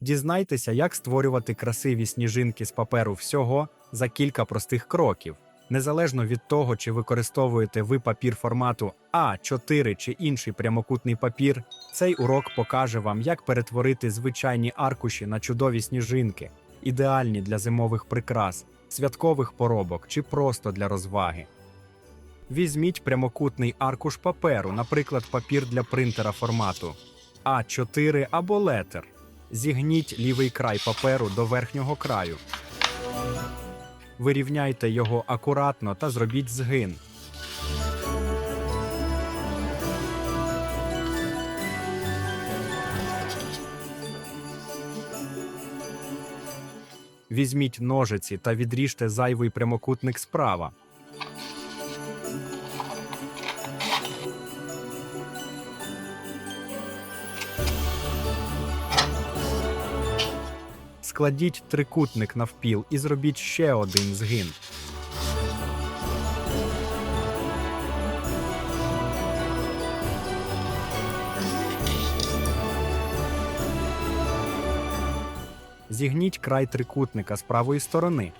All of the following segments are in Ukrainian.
Дізнайтеся, як створювати красиві сніжинки з паперу всього за кілька простих кроків. Незалежно від того, чи використовуєте ви папір формату А4 чи інший прямокутний папір, цей урок покаже вам, як перетворити звичайні аркуші на чудові сніжинки, ідеальні для зимових прикрас, святкових поробок чи просто для розваги. Візьміть прямокутний аркуш паперу, наприклад, папір для принтера формату А4 або летер. Зігніть лівий край паперу до верхнього краю. Вирівняйте його акуратно та зробіть згин. Візьміть ножиці та відріжте зайвий прямокутник справа. Складіть трикутник навпіл і зробіть ще один згин. Зігніть край трикутника з правої сторони.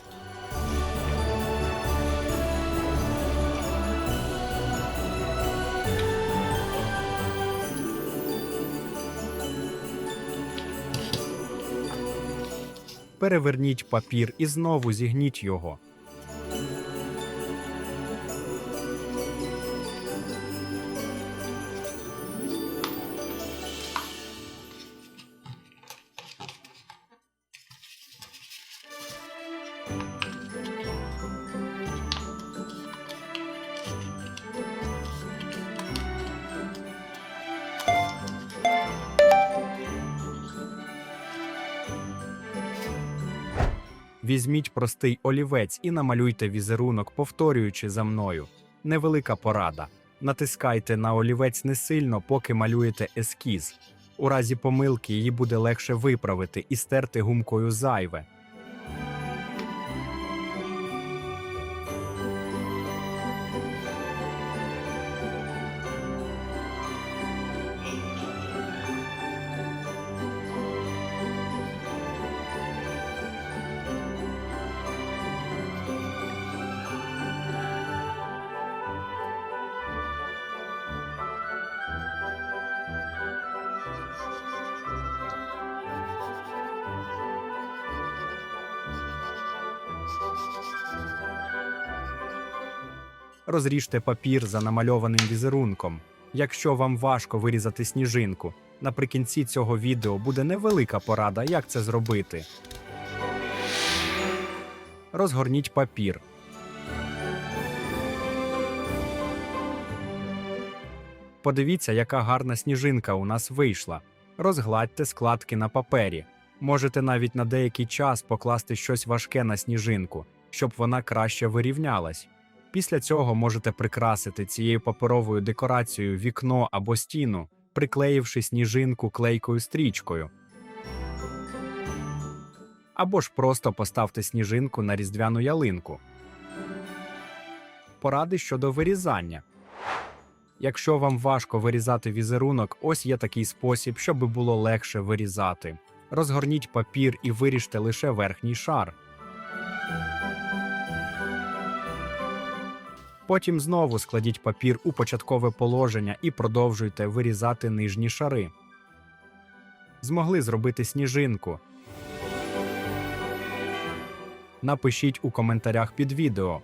Переверніть папір і знову зігніть його. Візьміть простий олівець і намалюйте візерунок, повторюючи за мною. Невелика порада. Натискайте на олівець не сильно, поки малюєте ескіз. У разі помилки її буде легше виправити і стерти гумкою зайве. Розріжте папір за намальованим візерунком. Якщо вам важко вирізати сніжинку, наприкінці цього відео буде невелика порада, як це зробити. Розгорніть папір. Подивіться, яка гарна сніжинка у нас вийшла. Розгладьте складки на папері. Можете навіть на деякий час покласти щось важке на сніжинку, щоб вона краще вирівнялась. Після цього можете прикрасити цією паперовою декорацією вікно або стіну, приклеївши сніжинку клейкою стрічкою. Або ж просто поставте сніжинку на різдвяну ялинку. Поради щодо вирізання. Якщо вам важко вирізати візерунок, ось є такий спосіб, щоб було легше вирізати. Розгорніть папір і виріжте лише верхній шар. Потім знову складіть папір у початкове положення і продовжуйте вирізати нижні шари. Змогли зробити сніжинку. Напишіть у коментарях під відео,